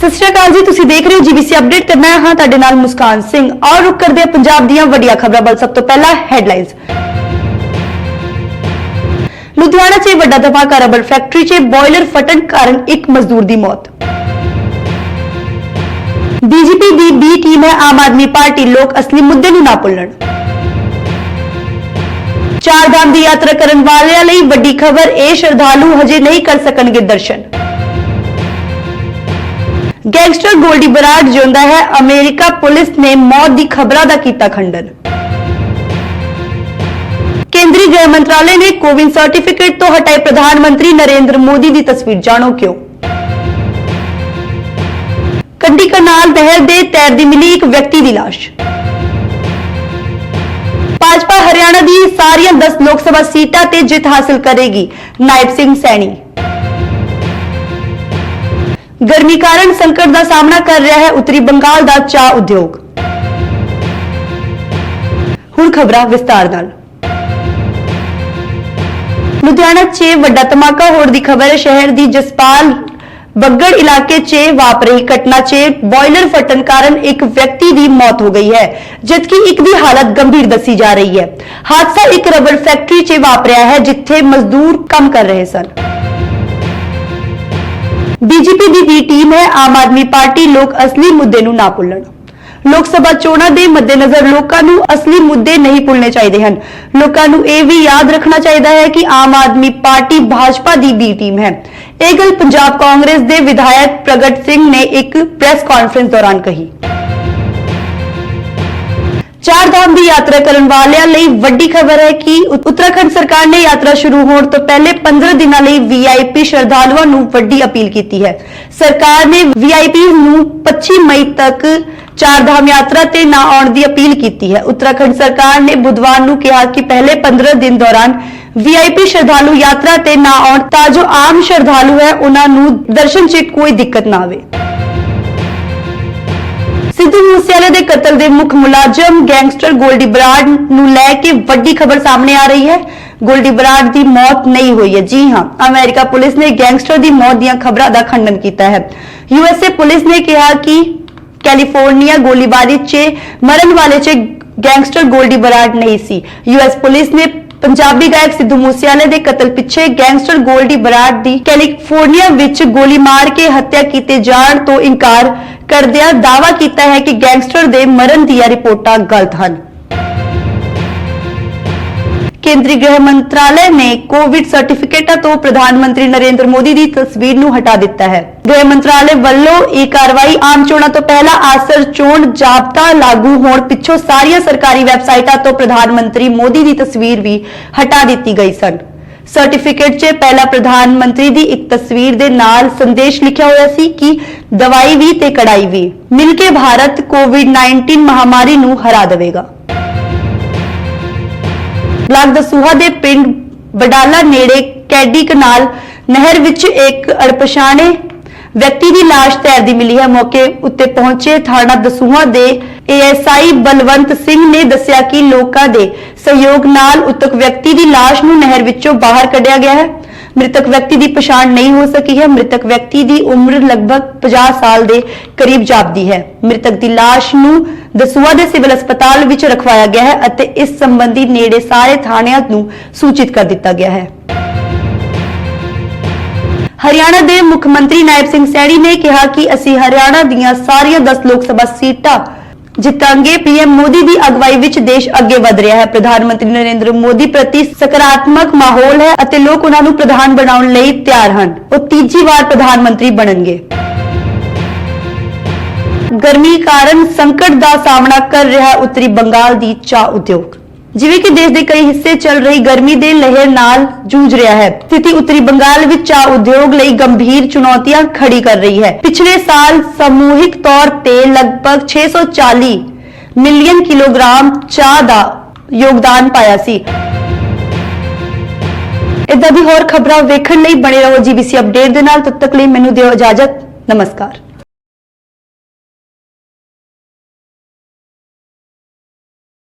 ਸਤਿ ਸ਼੍ਰੀ ਅਕਾਲ ਜੀ, ਤੁਸੀਂ ਦੇਖ ਰਹੇ ਹੋ ਜੀਬੀਸੀ ਅਪਡੇਟ ਤੇ ਮੈਂ ਹਾਂ ਤੁਹਾਡੇ ਨਾਲ ਮੁਸਕਾਨ ਸਿੰਘ ਔਰ ਰੁਕ ਕਰਦੇ ਹਾਂ ਪੰਜਾਬ ਦੀਆਂ ਵੱਡੀਆਂ ਖਬਰਾਂ ਵੱਲ ਸਭ ਤੋਂ ਪਹਿਲਾਂ ਹੈਡਲਾਈਨਸ ਲੁਧਿਆਣਾ 'ਚ ਵੱਡਾ ਧਮਾਕਾ ਰਬੜ ਫੈਕਟਰੀ 'ਚ ਬੋਇਲਰ ਫਟਣ ਕਾਰਨ ਇੱਕ ਮਜ਼ਦੂਰ ਦੀ ਮੌਤ। ਬੀਜੇਪੀ ਦੀ ਬੀ ਟੀਮ ਹੈ, ਆਮ ਆਦਮੀ ਪਾਰਟੀ, ਲੋਕ ਅਸਲੀ ਮੁੱਦੇ ਨੂੰ ਨਾ ਭੁੱਲਣ। ਚਾਰ ਧਾਮ ਦੀ ਯਾਤਰਾ ਕਰਨ ਵਾਲਿਆਂ ਲਈ ਵੱਡੀ ਖਬਰ, ਇਹ ਸ਼ਰਧਾਲੂ ਹਜੇ ਨਹੀਂ ਕਰ ਸਕਣਗੇ ਦਰਸ਼ਨ। ਗੈਂਗਸਟਰ ਗੋਲਡੀ ਬਰਾੜ ਜਿਉਂਦਾ ਹੈ ਅਮਰੀਕਾ ਪੁਲਿਸ ਨੇ ਮੌਤ ਦੀ ਖਬਰਾਂ ਦਾ ਕੀਤਾ ਖੰਡਨ। ਕੇਂਦਰੀ ਗ੍ਰਹਿ ਮੰਤਰਾਲੇ ਨੇ ਕੋਵਿਨ ਸਰਟੀਫਿਕੇਟ ਤੋਂ ਹਟਾਈ ਪ੍ਰਧਾਨ ਮੰਤਰੀ ਨਰਿੰਦਰ ਮੋਦੀ ਦੀ ਤਸਵੀਰ, ਜਾਣੋ ਕਿਉਂ? ਕੰਡੀ ਕਨਾਲ ਨਹਿਰ ਦੇ ਤੈਰਦੀ ਮਿਲੀ ਇੱਕ ਵਿਅਕਤੀ ਦੀ ਲਾਸ਼। ਭਾਜਪਾ ਹਰਿਆਣਾ ਦੀ ਸਾਰੀਆਂ 10 ਲੋਕ ਸਭਾ ਸੀਟਾਂ ਤੇ ਜਿੱਤ ਹਾਸਲ ਕਰੇਗੀ ਨਾਇਬ ਸਿੰਘ ਸੈਣੀ। ਗਰਮੀ ਕਾਰਨ ਸੰਕਟ ਦਾ ਸਾਹਮਣਾ ਕਰ ਰਿਹਾ ਹੈ ਉੱਤਰੀ ਬੰਗਾਲ ਦਾ ਚਾਹ ਉਦਯੋਗ। ਹੁਣ ਖਬਰਾਂ ਵਿਸਤਾਰ ਨਾਲ। ਲੁਧਿਆਣਾ 'ਚ ਵੱਡਾ ਧਮਾਕਾ ਹੋਣ ਦੀ ਖਬਰ ਹੈ। ਸ਼ਹਿਰ ਦੀ ਜਸਪਾਲ ਬੱਗੜ ਇਲਾਕੇ 'ਚ ਵਾਪਰੀ ਘਟਨਾ 'ਚ ਬੋਇਲਰ ਫਟਣ ਕਾਰਨ ਇੱਕ ਵਿਅਕਤੀ ਦੀ ਮੌਤ ਹੋ ਗਈ ਹੈ, ਜਦਕਿ ਇੱਕ ਦੀ ਹਾਲਤ ਗੰਭੀਰ ਦੱਸੀ ਜਾ ਰਹੀ ਹੈ। ਹਾਦਸਾ ਇੱਕ ਰਬੜ ਫੈਕਟਰੀ 'ਚ ਵਾਪਰਿਆ ਹੈ, ਜਿੱਥੇ ਮਜ਼ਦੂਰ ਕੰਮ ਕਰ ਰਹੇ ਸਨ। ਬੀਜੇਪੀ ਦੀ ਵੀ ਟੀਮ ਹੈ, ਆਮ ਆਦਮੀ ਪਾਰਟੀ, ਲੋਕ ਅਸਲੀ ਮੁੱਦੇ ਨੂੰ ਨਾ ਭੁੱਲਣ। ਲੋਕ ਸਭਾ ਚੋਣਾਂ ਦੇ ਮੱਦੇਨਜ਼ਰ ਲੋਕਾਂ ਨੂੰ ਅਸਲੀ ਮੁੱਦੇ ਨਹੀਂ ਭੁੱਲਣੇ ਚਾਹੀਦੇ ਹਨ। ਲੋਕਾਂ ਨੂੰ ਇਹ ਵੀ ਯਾਦ ਰੱਖਣਾ ਚਾਹੀਦਾ ਹੈ ਕਿ ਆਮ ਆਦਮੀ ਪਾਰਟੀ ਭਾਜਪਾ ਦੀ ਬੀ ਟੀਮ ਹੈ। ਇਹ ਗੱਲ ਪੰਜਾਬ ਕਾਂਗਰਸ ਦੇ ਵਿਧਾਇਕ ਪ੍ਰਗਟ ਸਿੰਘ ਨੇ ਇੱਕ ਪ੍ਰੈਸ ਕਾਨਫਰੰਸ ਦੌਰਾਨ ਕਹੀ। ਚਾਰ ਧਾਮ ਦੀ ਯਾਤਰਾ ਕਰਨ ਵਾਲਿਆਂ ਲਈ ਵੱਡੀ ਖਬਰ ਹੈ ਕਿ ਉੱਤਰਾਖੰਡ ਸਰਕਾਰ ਨੇ ਯਾਤਰਾ ਸ਼ੁਰੂ ਹੋਣ ਤੋਂ ਪਹਿਲੇ 15 ਦਿਨਾਂ ਲਈ ਵੀਆਈਪੀ ਸ਼ਰਧਾਲੂਆਂ ਨੂੰ ਵੱਡੀ ਅਪੀਲ ਕੀਤੀ ਹੈ। ਸਰਕਾਰ ਨੇ ਵੀਆਈਪੀ ਨੂੰ 25 ਮਈ ਤੱਕ ਚਾਰ ਧਾਮ ਯਾਤਰਾ ਤੇ ਨਾ ਆਉਣ ਦੀ ਅਪੀਲ ਕੀਤੀ ਹੈ। ਉੱਤਰਾਖੰਡ ਸਰਕਾਰ ਨੇ ਬੁੱਧਵਾਰ ਨੂੰ ਕਿਹਾ ਕਿ ਪਹਿਲੇ 15 ਦਿਨ ਦੌਰਾਨ ਵੀਆਈਪੀ ਸ਼ਰਧਾਲੂ ਯਾਤਰਾ ਤੇ ਨਾ ਆਉਣ ਤਾਂ ਜੋ ਆਮ ਸ਼ਰਧਾਲੂ ਹੈ, ਉਹਨਾਂ ਨੂੰ ਦਰਸ਼ਨ 'ਚ ਕੋਈ ਦਿੱਕਤ ਨਾ ਆਵੇ। ਸਿੱਧੂ ਮੂਸੇਵਾਲੇ ਦੇ ਕਤਲ ਦੇ ਮੁੱਖ ਮੁਲਾਜ਼ਮ ਗੈਂਗਸਟਰ ਗੋਲਡੀ ਬਰਾੜ ਨੂੰ ਲੈ ਕੇ ਵੱਡੀ ਖਬਰ ਸਾਹਮਣੇ ਆ ਰਹੀ ਹੈ। ਗੋਲਡੀ ਬਰਾੜ ਦੀ ਮੌਤ ਨਹੀਂ ਹੋਈ ਹੈ। ਜੀ ਹਾਂ, ਅਮਰੀਕਾ ਪੁਲਿਸ ਨੇ ਗੈਂਗਸਟਰ ਦੀ ਮੌਤ ਦੀਆਂ ਖਬਰਾਂ ਦਾ ਖੰਡਨ ਕੀਤਾ ਹੈ। ਯੂਐਸਏ ਪੁਲਿਸ ਨੇ ਕਿਹਾ ਕਿ ਕੈਲੀਫੋਰਨੀਆ ਗੋਲੀਬਾਰੀ 'ਚ ਮਰਨ ਵਾਲੇ 'ਚ ਗੈਂਗਸਟਰ ਗੋਲਡੀ ਬਰਾੜ ਨਹੀਂ ਸੀ। ਯੂਐਸ ਪੁਲਿਸ ਨੇ ਪੰਜਾਬੀ ਗਾਇਕ ਸਿੱਧੂ ਮੂਸੇਵਾਲੇ ਦੇ ਕਤਲ ਪਿੱਛੇ ਗੈਂਗਸਟਰ ਗੋਲਡੀ ਬਰਾੜ ਦੀ ਕੈਲੀਫੋਰਨੀਆ ਵਿੱਚ ਗੋਲੀ ਮਾਰ ਕੇ ਹੱਤਿਆ ਕੀਤੇ ਜਾਣ ਤੋਂ ਇਨਕਾਰ ਕਰਦਿਆਂ ਦਾਅਵਾ ਕੀਤਾ ਹੈ ਕਿ ਗੈਂਗਸਟਰ ਦੇ ਮਰਨ ਦੀਆਂ ਰਿਪੋਰਟਾਂ ਗਲਤ ਹਨ। ਕੇਂਦਰੀ ਗ੍ਰਹਿ ਮੰਤਰਾਲੇ ਨੇ ਕੋਵਿਡ ਸਰਟੀਫਿਕੇਟਾਂ ਤੋਂ ਪ੍ਰਧਾਨ ਮੰਤਰੀ ਨਰਿੰਦਰ ਮੋਦੀ ਦੀ ਤਸਵੀਰ ਨੂੰ ਹਟਾ ਦਿੱਤਾ ਹੈ। ਗ੍ਰਹਿ ਮੰਤਰਾਲੇ ਵੱਲੋਂ ਇਹ ਕਾਰਵਾਈ ਆਮ ਚੋਣਾਂ ਤੋਂ ਪਹਿਲਾਂ ਆਸਰ ਚੋਣ ਜਾਬਤਾ ਲਾਗੂ ਹੋਣ ਪਿੱਛੋਂ ਸਾਰੀਆਂ ਸਰਕਾਰੀ ਵੈਬਸਾਈਟਾਂ ਤੋਂ ਪ੍ਰਧਾਨ ਮੰਤਰੀ ਮੋਦੀ ਦੀ ਤਸਵੀਰ ਵੀ ਹਟਾ ਦਿੱਤੀ ਗਈ ਸਨ। ਸਰਟੀਫਿਕੇਟ 'ਚ ਪਹਿਲਾ ਪ੍ਰਧਾਨ ਮੰਤਰੀ ਦੀ ਇੱਕ ਤਸਵੀਰ ਦੇ ਨਾਲ ਸੰਦੇਸ਼ ਲਿਖਿਆ ਹੋਇਆ ਸੀ ਕਿ ਦਵਾਈ ਵੀ ਤੇ ਕੜਾਈ ਵੀ। ਮਿਲ ਕੇ ਭਾਰਤ ਕੋਵਿਡ-19 ਮਹਾਮਾਰੀ ਨੂੰ ਹਰਾ ਦੇਵੇਗਾ। ਬਲਾਕ ਦਸੂਹਾ ਦੇ ਪਿੰਡ ਬਡਾਲਾ ਨੇੜੇ ਕੈਡੀ ਕਨਾਲ ਨਹਿਰ ਵਿੱਚ ਇੱਕ ਅਣਪਛਾਣੇ ਵਿਅਕਤੀ ਦੀ ਲਾਸ਼ ਤੈਰਦੀ ਮਿਲੀ ਹੈ। ਮੌਕੇ ਉੱਤੇ ਪਹੁੰਚੇ ਥਾਣਾ ਦਸੂਹਾ ਦੇ ਏਐਸਆਈ ਬਲਵੰਤ ਸਿੰਘ ਨੇ ਦੱਸਿਆ ਕਿ ਲੋਕਾਂ ਦੇ ਸਹਿਯੋਗ ਨਾਲ ਉਤਕ ਵਿਅਕਤੀ ਦੀ ਲਾਸ਼ ਨੂੰ ਨਹਿਰ ਵਿੱਚੋਂ ਬਾਹਰ ਕੱਢਿਆ ਗਿਆ ਹੈ। ਮ੍ਰਿਤਕ ਵਿਅਕਤੀ ਦੀ ਪਛਾਣ ਨਹੀਂ ਹੋ ਸਕੀ ਹੈ। ਮ੍ਰਿਤਕ ਵਿਅਕਤੀ ਦੀ ਉਮਰ ਲਗਭਗ 50 ਸਾਲ ਦੇ ਕਰੀਬ ਜਾਪਦੀ ਹੈ। ਮ੍ਰਿਤਕ ਦੀ ਲਾਸ਼ ਨੂੰ ਦਸੂਆ ਦੇ ਸਿਵਲ ਹਸਪਤਾਲ ਵਿੱਚ ਰਖਵਾਇਆ ਗਿਆ ਹੈ ਅਤੇ ਇਸ ਸੰਬੰਧੀ ਨੇੜੇ ਸਾਰੇ ਥਾਣਿਆਂ ਨੂੰ ਸੂਚਿਤ ਕਰ ਦਿੱਤਾ ਗਿਆ ਹੈ। ਹਰਿਆਣਾ ਦੇ ਮੁੱਖ ਮੰਤਰੀ ਨਾਇਬ ਸਿੰਘ ਸੈਣੀ ਨੇ ਕਿਹਾ ਕਿ ਅਸੀਂ ਹਰਿਆਣਾ ਦੀਆਂ ਸਾਰੀਆਂ 10 ਲੋਕ ਸਭਾ ਸੀਟਾਂ ਜਿੱਤਾਂਗੇ। ਪੀਐਮ ਮੋਦੀ ਦੀ ਅਗਵਾਈ ਵਿੱਚ ਦੇਸ਼ ਅੱਗੇ ਵਧ ਰਿਹਾ ਹੈ। ਪ੍ਰਧਾਨ ਮੰਤਰੀ ਨਰਿੰਦਰ ਮੋਦੀ ਪ੍ਰਤੀ ਸਕਾਰਾਤਮਕ ਮਾਹੌਲ ਹੈ ਅਤੇ ਲੋਕ ਉਹਨਾਂ ਨੂੰ ਪ੍ਰਧਾਨ ਬਣਾਉਣ ਲਈ ਤਿਆਰ ਹਨ। ਉਹ ਤੀਜੀ ਵਾਰ ਪ੍ਰਧਾਨ ਮੰਤਰੀ ਬਣਨਗੇ। ਗਰਮੀ ਕਾਰਨ ਸੰਕਟ ਦਾ ਸਾਹਮਣਾ ਕਰ ਰਿਹਾ ਉੱਤਰੀ ਬੰਗਾਲ ਦੀ ਚਾਹ ਉਦਯੋਗ। ਜਿਵੇਂ ਕਿ ਦੇਸ਼ ਦੇ ਕਈ ਹਿੱਸੇ ਚੱਲ ਰਹੀ ਗਰਮੀ ਦੇ ਲਹਿਰ ਨਾਲ ਜੂਝ ਰਿਹਾ ਹੈ। ਸਥਿਤੀ ਉੱਤਰੀ ਬੰਗਾਲ ਵਿੱਚ ਚਾਹ ਉਦਯੋਗ ਲਈ ਗੰਭੀਰ ਚੁਣੌਤੀਆਂ ਖੜੀ ਕਰ ਰਹੀ ਹੈ। ਪਿਛਲੇ ਸਾਲ ਸਮੂਹਿਕ ਤੌਰ ਤੇ ਲਗਭਗ 640 ਮਿਲੀਅਨ ਕਿਲੋਗ੍ਰਾਮ ਚਾਹ ਦਾ ਯੋਗਦਾਨ ਪਾਇਆ ਸੀ। ਇਦਾਂ ਦੀ ਹੋਰ ਖਬਰਾਂ ਵੇਖਣ ਲਈ ਬਣੇ ਰਹੋ ਜੀਬੀਸੀ ਅਪਡੇਟ ਦੇ ਨਾਲ। ਤਦ ਤੱਕ ਲਈ ਮੈਨੂੰ ਦਿਓ ਇਜਾਜ਼ਤ। ਨਮਸਕਾਰ।